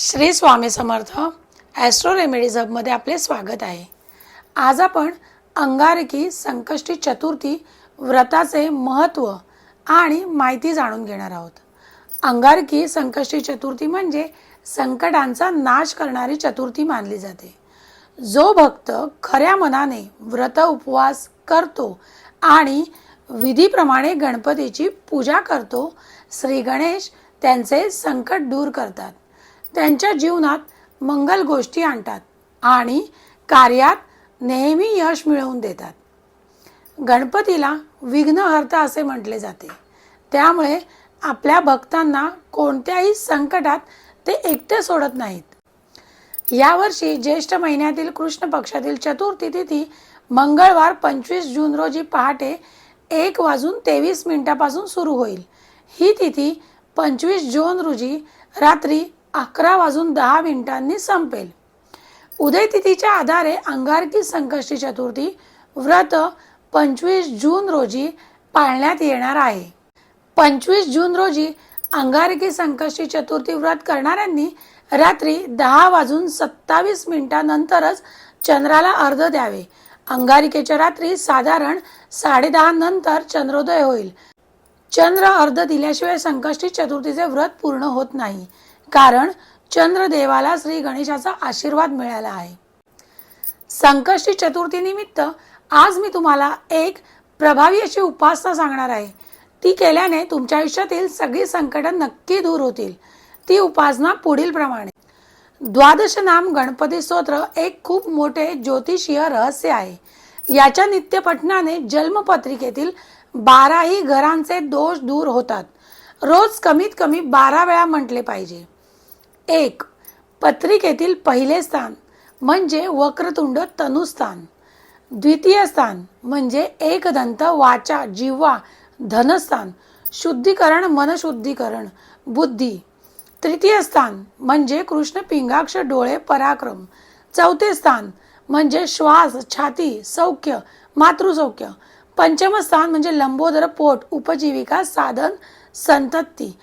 Shri Swami Samarth astro remedies हबमध्ये आपले स्वागत आहे. आज आपण अंगारकी संकष्टी चतुर्थी व्रताचे महत्त्व आणि माहिती जाणून घेणार आहोत. अंगारकी संकष्टी चतुर्थी म्हणजे संकटांचा नाश करणारी चतुर्थी मानली जाते. जो भक्त खऱ्या मनाने व्रत उपवास करतो आणि विधीप्रमाणे गणपतीची पूजा करतो श्री गणेश त्यांचे संकट दूर करतात. त्यांच्या जीवनात मंगल गोष्टी आणतात आणि कार्यात नेहमी यश मिळवून देतात. गणपतीला विघ्नहर्ता असे म्हटले जाते. त्यामुळे आपल्या भक्तांना कोणत्याही संकटात ते एकटे सोडत नाहीत. यावर्षी ज्येष्ठ महिन्यातील कृष्ण पक्षातील चतुर्थी तिथी मंगळवार पंचवीस जून रोजी पहाटे एक वाजून तेवीस मिनिटापासून सुरू होईल. ही तिथी पंचवीस जून रोजी रात्री अकरा वाजून दहा मिनिटांनी संपेल. उदय तिथीच्या आधारे अंगारकी संकष्टी चतुर्थी व्रत पंचवीस जून रोजी पाळण्यात येणार आहे. पंचवीस जून रोजी अंगारकी संकष्टी चतुर्थी व्रत करणाऱ्यांनी रात्री दहा वाजून सत्तावीस मिनिटांनंतरच चंद्राला अर्ध द्यावे. अंगारिकेच्या रात्री साधारण साडेदहा नंतर चंद्रोदय होईल. चंद्र अर्ध दिल्याशिवाय संकष्टी चतुर्थीचे व्रत पूर्ण होत नाही. कारण चंद्रदेवाला श्री गणेशाचा आशीर्वाद मिळाला आहे. संकष्टी चतुर्थी निमित्त आज मी तुम्हाला एक प्रभावी अशी उपासना सांगणार आहे. ती केल्याने तुमच्या आयुष्यातील सगळी संकट नक्की दूर होतील. ती उपासना पुढील प्रमाणे. द्वादश नाम गणपती स्तोत्र एक खूप मोठे ज्योतिषीय रहस्य आहे. याच्या नित्यपठणाने जन्मपत्रिकेतील बाराही घरांचे दोष दूर होतात. रोज कमीत कमी बारा वेळा म्हटले पाहिजे. एक पत्रिकेतील पहिले स्थान म्हणजे वक्रतुंड तनुस्थान. द्वितीय स्थान म्हणजे एकदंत वाचा जिव्हा धनस्थान. शुद्धीकरण मनशुद्धीकरण बुद्धी. तृतीय स्थान म्हणजे कृष्ण पिंगाक्ष डोळे पराक्रम. चौथे स्थान म्हणजे श्वास छाती सौख्य मातृसौख्य. पंचम स्थान म्हणजे लंबोदर पोट उपजीविका साधन संतती.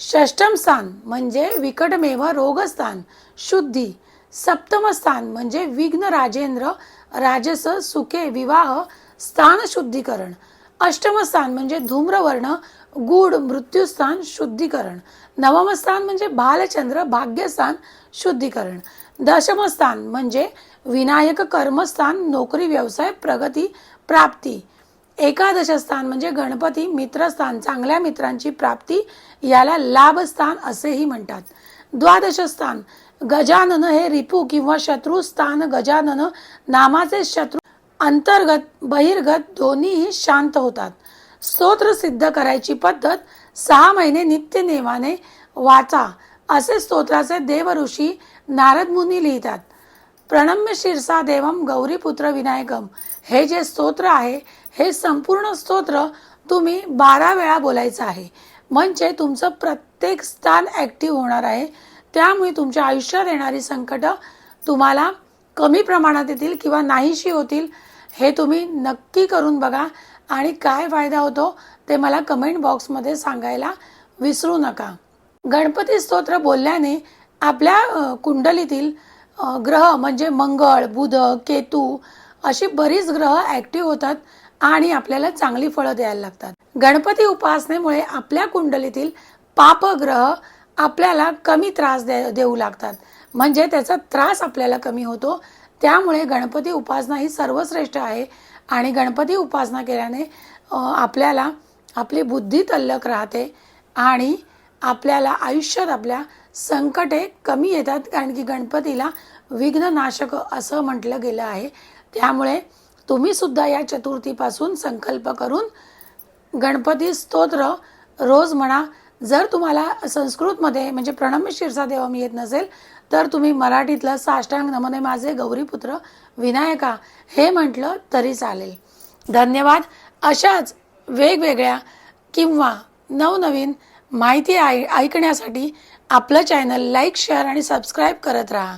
षष्टम स्थान म्हणजे विकटमेव रोगस्थान. शुद्धी. सप्तम स्थान म्हणजे विघ्न राजेंद्र राजस सुखे विवाह स्थान शुद्धीकरण. अष्टम स्थान म्हणजे धूम्रवर्ण गूढ मृत्यूस्थान शुद्धीकरण. नवम स्थान म्हणजे बालचंद्र भाग्यस्थान शुद्धीकरण. दशम स्थान म्हणजे विनायक कर्मस्थान नोकरी व्यवसाय प्रगती प्राप्ती. एकादश स्थान म्हणजे गणपती मित्रस्थान चांगल्या मित्रांची प्राप्ती याला लाभस्थान असेही म्हणतात. द्वादश स्थान गजानन हे रिपू किंवा शत्रुस्थान गजानन नामाचे शत्रू अंतर्गत बहिर्गत दोन्हीही शांत होतात. स्तोत्र सिद्ध करायची पद्धत सहा महिने नित्य नेमाने वाचा असे स्तोत्राचे देवऋषी नारद मुनी लिहितात. प्रणम्य शिरसा देवम गौरीपुत्र विनायकम हे जे स्तोत्र आहे हे संपूर्ण स्तोत्र तुम्ही बारा वेळा बोलायचं आहे. म्हणजे तुमचं प्रत्येक स्थान ॲक्टिव्ह होणार आहे. त्यामुळे तुमच्या आयुष्यात येणारी संकटं तुम्हाला कमी प्रमाणात येतील किंवा नाहीशी होतील हे तुम्ही नक्की करून बघा. आणि काय फायदा होतो ते मला कमेंट बॉक्समध्ये सांगायला विसरू नका. गणपती स्तोत्र बोलल्याने आपल्या कुंडलीतील ग्रह म्हणजे मंगळ बुध केतू अशी बरीच ग्रह ॲक्टिव्ह होतात आणि आपल्याला चांगली फळं द्यायला लागतात. गणपती उपासनेमुळे आपल्या कुंडलीतील पापग्रह आपल्याला कमी त्रास दे देऊ लागतात. म्हणजे त्याचा त्रास आपल्याला कमी होतो. त्यामुळे गणपती उपासना ही सर्वश्रेष्ठ आहे आणि गणपती उपासना केल्याने आपल्याला आपली बुद्धी तल्लक राहते आणि आपल्याला आयुष्यात आपल्या संकटे कमी येतात कारण की गणपतीला विघ्ननाशक असं म्हटलं गेलं आहे. त्यामुळे तुम्ही सुद्धा या चतुर्थीपासून संकल्प करून गणपती स्तोत्र रोज म्हणा. जर तुम्हाला संस्कृतमध्ये म्हणजे प्रणम्य शिरसा देवम येत नसेल तर तुम्ही मराठीतलं साष्टांग नमने माझे गौरीपुत्र विनायका हे म्हटलं तरी चालेल. धन्यवाद. अशाच वेगवेगळ्या किंवा नवनवीन माहिती ऐ ऐकण्यासाठी आपलं चॅनल लाईक शेअर आणि सबस्क्राईब करत राहा.